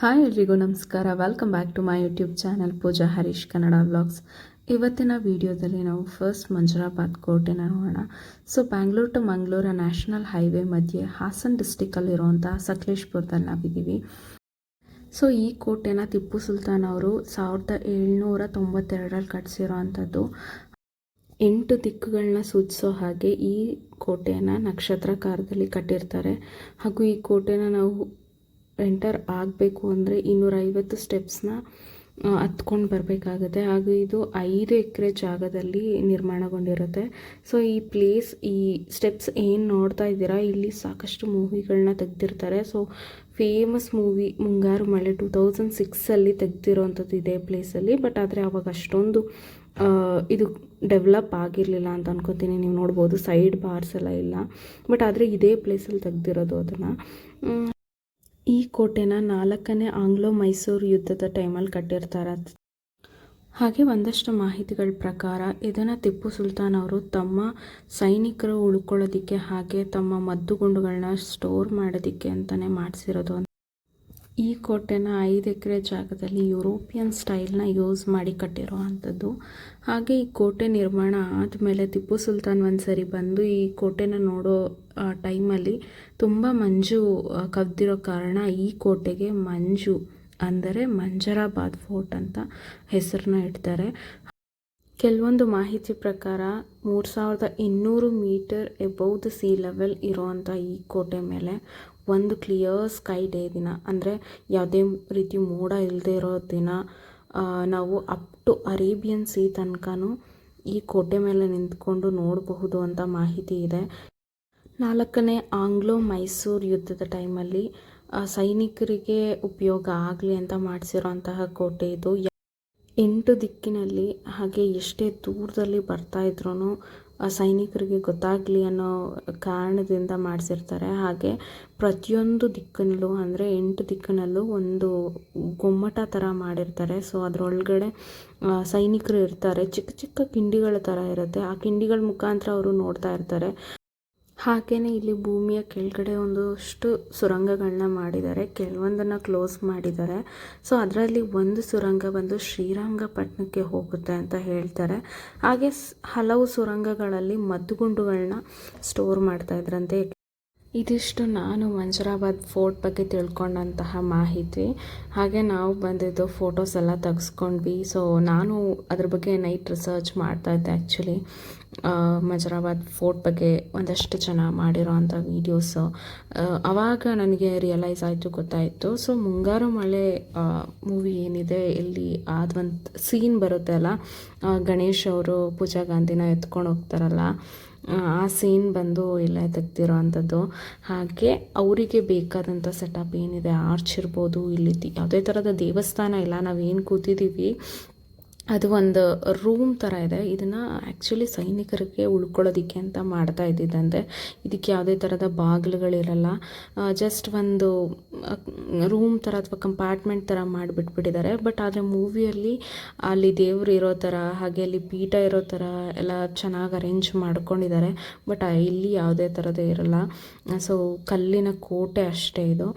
Hi ಎಲ್ರಿಗೂ ನಮಸ್ಕಾರ. Welcome back to my YouTube channel Pooja Harish, Kannada vlogs ಇವತ್ತಿನ ವಿಡಿಯೋದಲ್ಲಿ ನಾವು ಫಸ್ಟ್ ಮಂಜುರಾಬಾದ್ ಕೋಟೆನ ನೋಡೋಣ. So Bangalore to Mangaluru national highway ಮಧ್ಯೆ ಹಾಸನ್ ಡಿಸ್ಟಿಕಲ್ಲಿರುವಂಥ ಸಕಲೇಶ್ಪುರದಲ್ಲಿ ನಾವಿದ್ದೀವಿ. ಸೊ ಈ ಕೋಟೆನ ಟಿಪ್ಪು ಸುಲ್ತಾನ್ ಅವರು ಸಾವಿರದ ಏಳ್ನೂರ ತೊಂಬತ್ತೆರಡರಲ್ಲಿ ಕಟ್ಟಿಸಿರೋ ಅಂಥದ್ದು ಎಂಟು ದಿಕ್ಕುಗಳನ್ನ ಸೂಚಿಸೋ ಹಾಗೆ ಈ ಕೋಟೆಯನ್ನು ನಕ್ಷತ್ರಾಕಾರದಲ್ಲಿ ಕಟ್ಟಿರ್ತಾರೆ. ಹಾಗೂ ಈ ಕೋಟೆನ ನಾವು ಎಂಟರ್ ಆಗಬೇಕು ಅಂದರೆ ಇನ್ನೂರೈವತ್ತು ಸ್ಟೆಪ್ಸ್ನ ಹತ್ಕೊಂಡು ಬರಬೇಕಾಗುತ್ತೆ. ಹಾಗೂ ಇದು ಐದು ಎಕರೆ ಜಾಗದಲ್ಲಿ ನಿರ್ಮಾಣಗೊಂಡಿರುತ್ತೆ. ಸೊ ಈ ಪ್ಲೇಸ್ ಈ ಸ್ಟೆಪ್ಸ್ ಏನು ನೋಡ್ತಾ ಇದ್ದೀರಾ? ಇಲ್ಲಿ ಸಾಕಷ್ಟು ಮೂವಿಗಳನ್ನ ತೆಗೆದಿರ್ತಾರೆ. So famous movie Mungaru Male two thousand ಸಿಕ್ಸಲ್ಲಿ ತೆಗೆದಿರೋವಂಥದ್ದು ಇದೇ ಪ್ಲೇಸಲ್ಲಿ ಬಟ್ ಆದರೆ ಅವಾಗ ಅಷ್ಟೊಂದು ಇದು ಡೆವಲಪ್ ಆಗಿರಲಿಲ್ಲ ಅಂತ ಅನ್ಕೋತೀನಿ. ನೀವು ನೋಡ್ಬೋದು ಸೈಡ್ ಬಾರ್ಸ್ ಎಲ್ಲ ಇಲ್ಲ. ಬಟ್ ಆದರೆ ಇದೇ ಪ್ಲೇಸಲ್ಲಿ ತೆಗೆದಿರೋದು ಅದನ್ನು. ಈ ಕೋಟೆನ ನಾಲ್ಕನೇ ಆಂಗ್ಲೋ ಮೈಸೂರು ಯುದ್ಧದ ಟೈಮಲ್ಲಿ ಕಟ್ಟಿರ್ತಾರೆ. ಹಾಗೆ ಒಂದಷ್ಟು ಮಾಹಿತಿಗಳ ಪ್ರಕಾರ, ಇದನ್ನು ಟಿಪ್ಪು ಸುಲ್ತಾನ್ ಅವರು ತಮ್ಮ ಸೈನಿಕರು ಉಳ್ಕೊಳ್ಳೋದಕ್ಕೆ ಹಾಗೆ ತಮ್ಮ ಮದ್ದುಗುಂಡುಗಳನ್ನ ಸ್ಟೋರ್ ಮಾಡೋದಕ್ಕೆ ಅಂತಲೇ ಮಾಡಿಸಿರೋದು ಈ ಕೋಟೆನ ಐದು ಎಕರೆ ಜಾಗದಲ್ಲಿ ಯುರೋಪಿಯನ್ ಸ್ಟೈಲ್ನ ಯೂಸ್ ಮಾಡಿ ಕಟ್ಟಿರೋ ಅಂಥದ್ದು ಹಾಗೆ ಈ ಕೋಟೆ ನಿರ್ಮಾಣ ಆದಮೇಲೆ ಟಿಪ್ಪು ಸುಲ್ತಾನ್ ಒಂದು ಸರಿ ಬಂದು ಈ ಕೋಟೆನ ನೋಡೋ ಟೈಮಲ್ಲಿ ತುಂಬ ಮಂಜು ಕವ್ದಿರೋ ಕಾರಣ ಈ ಕೋಟೆಗೆ ಮಂಜು ಅಂದರೆ ಮಂಜರಾಬಾದ್ ಫೋರ್ಟ್ ಅಂತ ಹೆಸರನ್ನ ಇಡ್ತಾರೆ. ಕೆಲವೊಂದು ಮಾಹಿತಿ ಪ್ರಕಾರ ಮೂರು ಸಾವಿರದ ಇನ್ನೂರು meter above the sea level ಇರೋವಂಥ ಈ ಕೋಟೆ ಮೇಲೆ ಒಂದು ಕ್ಲಿಯರ್ ಸ್ಕೈ ಡೇ ದಿನ. ಅಂದರೆ ಯಾವುದೇ ರೀತಿ ಮೋಡ ಇಲ್ಲದೆ ಇರೋ ದಿನ ನಾವು ಅಪ್ ಟು ಅರೇಬಿಯನ್ ಸೀ ತನಕನೂ ಈ ಕೋಟೆ ಮೇಲೆ ನಿಂತ್ಕೊಂಡು ನೋಡಬಹುದು ಅಂತ ಮಾಹಿತಿ ಇದೆ. ನಾಲ್ಕನೇ ಆಂಗ್ಲೋ ಮೈಸೂರು ಯುದ್ಧದ ಟೈಮಲ್ಲಿ ಸೈನಿಕರಿಗೆ ಉಪಯೋಗ ಆಗಲಿ ಅಂತ ಮಾಡಿಸಿರೋ ಅಂತಹ ಕೋಟೆ ಇದು. ಎಂಟು ದಿಕ್ಕಿನಲ್ಲಿ ಹಾಗೆ ಎಷ್ಟೇ ದೂರದಲ್ಲಿ ಬರ್ತಾ ಇದ್ರೂ ಸೈನಿಕರಿಗೆ ಗೊತ್ತಾಗಲಿ ಅನ್ನೋ ಕಾರಣದಿಂದ ಮಾಡಿಸಿರ್ತಾರೆ. ಹಾಗೆ ಪ್ರತಿಯೊಂದು ದಿಕ್ಕಿನಲ್ಲೂ ಅಂದರೆ ಎಂಟು ದಿಕ್ಕಿನಲ್ಲೂ ಒಂದು ಗೊಮ್ಮಟ ಥರ ಮಾಡಿರ್ತಾರೆ. ಸೊ ಅದರೊಳಗಡೆ ಸೈನಿಕರು ಇರ್ತಾರೆ. ಚಿಕ್ಕ ಚಿಕ್ಕ ಕಿಂಡಿಗಳ ಥರ ಇರುತ್ತೆ. ಆ ಕಿಂಡಿಗಳ ಮುಖಾಂತರ ಅವರು ನೋಡ್ತಾ ಇರ್ತಾರೆ. ಹಾಗೆಯೇ ಇಲ್ಲಿ ಭೂಮಿಯ ಕೆಳಗಡೆ ಒಂದಷ್ಟು ಸುರಂಗಗಳನ್ನ ಮಾಡಿದ್ದಾರೆ. ಕೆಲವೊಂದನ್ನು ಕ್ಲೋಸ್ ಮಾಡಿದ್ದಾರೆ. ಸೊ ಅದರಲ್ಲಿ ಒಂದು ಸುರಂಗ ಬಂದು ಶ್ರೀರಂಗಪಟ್ಟಣಕ್ಕೆ ಹೋಗುತ್ತೆ ಅಂತ ಹೇಳ್ತಾರೆ. ಹಾಗೆ ಹಲವು ಸುರಂಗಗಳಲ್ಲಿ ಮದ್ದುಗುಂಡುಗಳನ್ನ ಸ್ಟೋರ್ ಮಾಡ್ತಾ ಇದ್ರಂತೆ. ಇದಿಷ್ಟು ನಾನು ಮಂಜರಾಬಾದ್ ಫೋರ್ಟ್ ಬಗ್ಗೆ ತಿಳ್ಕೊಂಡಂತಹ ಮಾಹಿತಿ. ಹಾಗೆ ನಾವು ಬಂದಿದ್ದು ಫೋಟೋಸ್ ಎಲ್ಲ ತೆಗೆಸ್ಕೊಂಡ್ವಿ. ಸೊ ನಾನು ಅದ್ರ ಬಗ್ಗೆ ನೈಟ್ ರಿಸರ್ಚ್ ಮಾಡ್ತಾ ಇದ್ದೆ ಆ್ಯಕ್ಚುಲಿ ಮಂಜರಾಬಾದ್ ಫೋರ್ಟ್ ಬಗ್ಗೆ ಒಂದಷ್ಟು ಜನ ಮಾಡಿರೋ ಅಂಥ ವೀಡಿಯೋಸು ಆವಾಗ ನನಗೆ ರಿಯಲೈಸ್ ಆಯಿತು, ಗೊತ್ತಾಯಿತು. ಸೊ ಮುಂಗಾರು ಮಳೆ ಮೂವಿ ಏನಿದೆ, ಇಲ್ಲಿ ಅದೊಂದು ಸೀನ್ ಬರುತ್ತೆ ಅಲ್ಲ? ಗಣೇಶ್ ಅವರು ಪೂಜಾ ಗಾಂಧಿನ ಎತ್ಕೊಂಡು ಹೋಗ್ತಾರಲ್ಲ? ಆ ಸೀನ್ ಬಂದು ಎಲ್ಲ ತೆಗ್ದಿರೋ ಅಂಥದ್ದು. ಹಾಗೆ ಅವರಿಗೆ ಬೇಕಾದಂಥ ಸೆಟಪ್ ಏನಿದೆ ಆರ್ಚ್ ಇರ್ಬೋದು, ಇಲ್ಲಿ ಯಾವುದೇ ಥರದ ದೇವಸ್ಥಾನ ಇಲ್ಲ, ನಾವೇನು ಕೂತಿದ್ದೀವಿ ಅದು ಒಂದು ರೂಮ್ ಥರ ಇದೆ. ಇದನ್ನು ಆ್ಯಕ್ಚುಲಿ ಸೈನಿಕರಿಗೆ ಉಳ್ಕೊಳ್ಳೋದಕ್ಕೆ ಅಂತ ಮಾಡ್ತಾ ಇದ್ದಿದ್ದಂತೆ. ಇದಕ್ಕೆ ಯಾವುದೇ ಥರದ ಬಾಗಿಲುಗಳಿರಲ್ಲ. ಜಸ್ಟ್ ಒಂದು ರೂಮ್ ಥರ ಅಥವಾ ಕಂಪಾರ್ಟ್ಮೆಂಟ್ ಥರ ಮಾಡಿಬಿಟ್ಬಿಟ್ಟಿದ್ದಾರೆ. ಬಟ್ ಆದರೆ ಮೂವಿಯಲ್ಲಿ ಅಲ್ಲಿ ದೇವರು ಇರೋ ಥರ, ಹಾಗೆ ಅಲ್ಲಿ ಪೀಠ ಇರೋ ಥರ ಎಲ್ಲ ಚೆನ್ನಾಗಿ ಅರೇಂಜ್ ಮಾಡ್ಕೊಂಡಿದ್ದಾರೆ. ಬಟ್ ಇಲ್ಲಿ ಯಾವುದೇ ಥರದ್ದು ಇರಲ್ಲ. ಸೊ ಕಲ್ಲಿನ ಕೋಟೆ ಅಷ್ಟೇ ಇದು.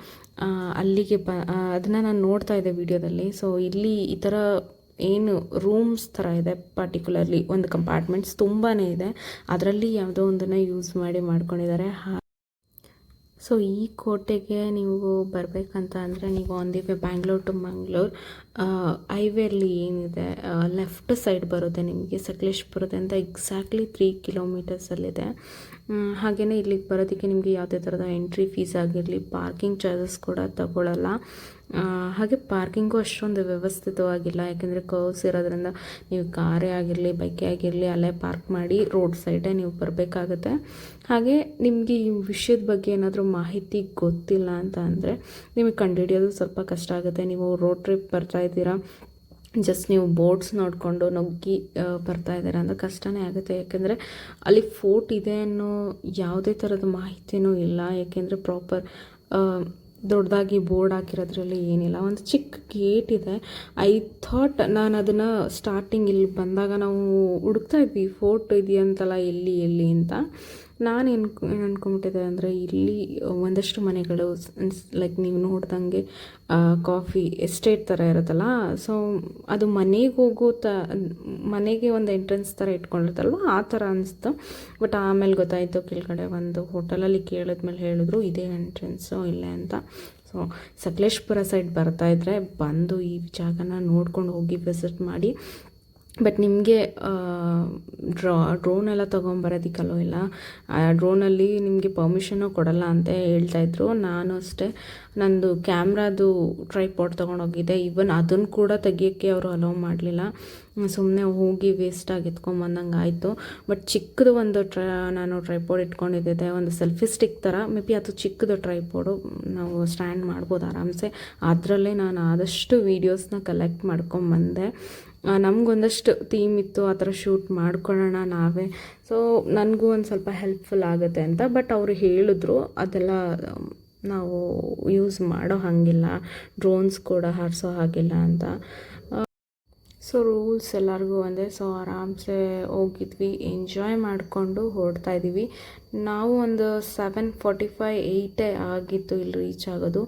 ಅಲ್ಲಿಗೆ ಬ ಅದನ್ನು ನಾನು ನೋಡ್ತಾ ಇದ್ದೆ ವಿಡಿಯೋದಲ್ಲಿ ಸೊ ಇಲ್ಲಿ ಈ ಥರ ಏನು ರೂಮ್ಸ್ ಥರ ಇದೆ ಪರ್ಟಿಕ್ಯುಲರ್ಲಿ ಒಂದು ಕಂಪಾರ್ಟ್ಮೆಂಟ್ಸ್ ತುಂಬಾ ಇದೆ. ಅದರಲ್ಲಿ ಯಾವುದೋ ಒಂದನ್ನು ಯೂಸ್ ಮಾಡಿ ಮಾಡ್ಕೊಂಡಿದ್ದಾರೆ. ಸೊ ಈ ಕೋಟೆಗೆ ನೀವು ಬರಬೇಕಂತ ಅಂದರೆ ನೀವು on the way Bangalore to Mangaluru ಹೈವೇಲಿ ಏನಿದೆ ಲೆಫ್ಟ್ ಸೈಡ್ ಬರುತ್ತೆ ನಿಮಗೆ ಸಕಲೇಶ್ಪುರದಿಂದ ಎಕ್ಸಾಕ್ಟ್ಲಿ ತ್ರೀ ಕಿಲೋಮೀಟರ್ಸಲ್ಲಿದೆ ಹಾಗೆಯೇ ಇಲ್ಲಿಗೆ ಬರೋದಕ್ಕೆ ನಿಮಗೆ ಯಾವುದೇ ಥರದ ಎಂಟ್ರಿ ಫೀಸ್ ಆಗಿರಲಿ ಪಾರ್ಕಿಂಗ್ ಚಾರ್ಜಸ್ ಕೂಡ ತಗೊಳ್ಳಲ್ಲ ಹಾಗೆ ಪಾರ್ಕಿಂಗು ಅಷ್ಟೊಂದು ವ್ಯವಸ್ಥಿತವಾಗಿಲ್ಲ. ಯಾಕೆಂದರೆ ಕರ್ವ್ಸ್ ಇರೋದ್ರಿಂದ ನೀವು ಕಾರೇ ಆಗಿರಲಿ ಬೈಕೇ ಆಗಿರಲಿ, ಅಲ್ಲೇ ಪಾರ್ಕ್ ಮಾಡಿ ರೋಡ್ ಸೈಡೇ ನೀವು ಬರಬೇಕಾಗತ್ತೆ. ಹಾಗೆ ನಿಮಗೆ ಈ ವಿಷಯದ ಬಗ್ಗೆ ಏನಾದರೂ ಮಾಹಿತಿ ಗೊತ್ತಿಲ್ಲ ಅಂತ ಅಂದರೆ ನಿಮಗೆ ಕಂಡುಹಿಡಿಯೋದು ಸ್ವಲ್ಪ ಕಷ್ಟ ಆಗುತ್ತೆ. ನೀವು ರೋಡ್ ಟ್ರಿಪ್ ಬರ್ತಾ ಇದ್ದೀರಾ ಜಸ್ಟ್ ನೀವು ಬೋರ್ಡ್ಸ್ ನೋಡಿಕೊಂಡು ನುಗ್ಗಿ ಬರ್ತಾ ಇದ್ದೀರಾ ಅಂದರೆ ಕಷ್ಟನೇ ಆಗುತ್ತೆ. ಯಾಕೆಂದರೆ ಅಲ್ಲಿ ಫೋರ್ಟ್ ಇದೆ ಅನ್ನೋ ಯಾವುದೇ ಥರದ ಮಾಹಿತಿನೂ ಇಲ್ಲ. ಯಾಕೆಂದರೆ ಪ್ರಾಪರ್ ದೊಡ್ಡದಾಗಿ ಬೋರ್ಡ್ ಹಾಕಿರೋದ್ರಲ್ಲಿ ಏನಿಲ್ಲ. ಒಂದು ಚಿಕ್ಕ ಗೇಟ್ ಇದೆ. ಐ ಥಾಟ್ ನಾನು ಅದನ್ನು ಸ್ಟಾರ್ಟಿಂಗ್ ಇಲ್ಲಿ ಬಂದಾಗ ನಾವು ಹುಡುಕ್ತಾ ಇದ್ವಿ. ಫೋರ್ಟ್ ಇದೆಯಂತಲ್ಲ ಎಲ್ಲಿ ಎಲ್ಲಿ ಅಂತ. ನಾನು ಏನು ಏನು ಅಂದ್ಕೊಂಬಿಟ್ಟಿದ್ದೆ ಅಂದರೆ ಇಲ್ಲಿ ಒಂದಷ್ಟು ಮನೆಗಳು ಲೈಕ್ ನೀವು ನೋಡ್ದಂಗೆ ಕಾಫಿ ಎಸ್ಟೇಟ್ ಥರ ಇರುತ್ತಲ್ಲ ಸೊ ಅದು ಮನೆಗೆ ಹೋಗೋ ತ, ಮನೆಗೆ ಒಂದು ಎಂಟ್ರೆನ್ಸ್ ಥರ ಇಟ್ಕೊಂಡಿರ್ತಲ್ವ ಆ ಥರ ಅನಿಸ್ತು. ಬಟ್ ಆಮೇಲೆ ಗೊತ್ತಾಯಿತು, ಕೆಳಗಡೆ ಒಂದು ಹೋಟೆಲಲ್ಲಿ ಕೇಳಿದ್ಮೇಲೆ ಹೇಳಿದ್ರು, ಇದೇ ಎಂಟ್ರೆನ್ಸು ಇಲ್ಲೇ ಅಂತ. ಸೊ ಸಕಲೇಶ್ಪುರ ಸೈಡ್ ಬರ್ತಾಯಿದ್ರೆ ಬಂದು ಈ ಜಾಗನ ನೋಡ್ಕೊಂಡು ಹೋಗಿ ವಿಸಿಟ್ ಮಾಡಿ ಬಟ್ ನಿಮಗೆ ಡ್ರಾ ಡ್ರೋನೆಲ್ಲ ಎಲ್ಲ ತೊಗೊಂಬರೋದಕ್ಕಲ್ಲೋ ಇಲ್ಲ? ಆ ಡ್ರೋನಲ್ಲಿ ನಿಮಗೆ ಪರ್ಮಿಷನ್ನು ಕೊಡಲ್ಲ ಅಂತ ಹೇಳ್ತಾಯಿದ್ರು ನಾನು ಅಷ್ಟೇ. ನಂದು ಕ್ಯಾಮ್ರಾದು ಟ್ರೈಪಾಡ್ ತೊಗೊಂಡೋಗಿದ್ದೆ ಈವನ್ ಅದನ್ನು ಕೂಡ ತೆಗಿಯೋಕ್ಕೆ ಅವರು ಅಲೋ ಮಾಡಲಿಲ್ಲ. ಸುಮ್ಮನೆ ಹೋಗಿ ವೇಸ್ಟಾಗಿ ಎತ್ಕೊಂಬಂದಂಗೆ ಆಯಿತು. ಬಟ್ ಚಿಕ್ಕದು ಒಂದು ಟ್ರ ನಾನು ಟ್ರೈಪೋಡ್ ಇಟ್ಕೊಂಡಿದ್ದೆ ಒಂದು ಸೆಲ್ಫಿ ಸ್ಟಿಕ್ ಥರ ಮೇ ಬಿ ಅದು ಚಿಕ್ಕದು ಟ್ರೈಪೋಡು ನಾವು ಸ್ಟ್ಯಾಂಡ್ ಮಾಡ್ಬೋದು ಆರಾಮ್ಸೆ. ಅದರಲ್ಲೇ ನಾನು ಆದಷ್ಟು ವೀಡಿಯೋಸ್ನ ಕಲೆಕ್ಟ್ ಮಾಡ್ಕೊಂಬಂದೆ ನಮಗೊಂದಷ್ಟು ಥೀಮ್ ಇತ್ತು, ಆ ಥರ ಶೂಟ್ ಮಾಡ್ಕೊಳ್ಳೋಣ ನಾವೇ. ಸೊ ನನಗೂ ಒಂದು ಸ್ವಲ್ಪ ಹೆಲ್ಪ್ಫುಲ್ ಆಗುತ್ತೆ ಅಂತ ಬಟ್ ಅವರು ಹೇಳಿದ್ರು, ಅದೆಲ್ಲ ನಾವು ಯೂಸ್ ಮಾಡೋ ಹಾಗಿಲ್ಲ ಡ್ರೋನ್ಸ್ ಕೂಡ ಹಾರಿಸೋ ಹಾಗಿಲ್ಲ ಅಂತ. ಸೊ ರೂಲ್ಸ್ ಎಲ್ಲರಿಗೂ ಒಂದೇ ಸೊ ಆರಾಮ್ಸೆ ಹೋಗಿದ್ವಿ ಎಂಜಾಯ್ ಮಾಡಿಕೊಂಡು ಹೊರಡ್ತಾ ಇದ್ದೀವಿ ನಾವು ಒಂದು ಸೆವೆನ್ ಫಾರ್ಟಿ ಫೈ ಏಯ್ಟೇ ಆಗಿತ್ತು ಇಲ್ಲಿ ರೀಚ್ ಆಗೋದು.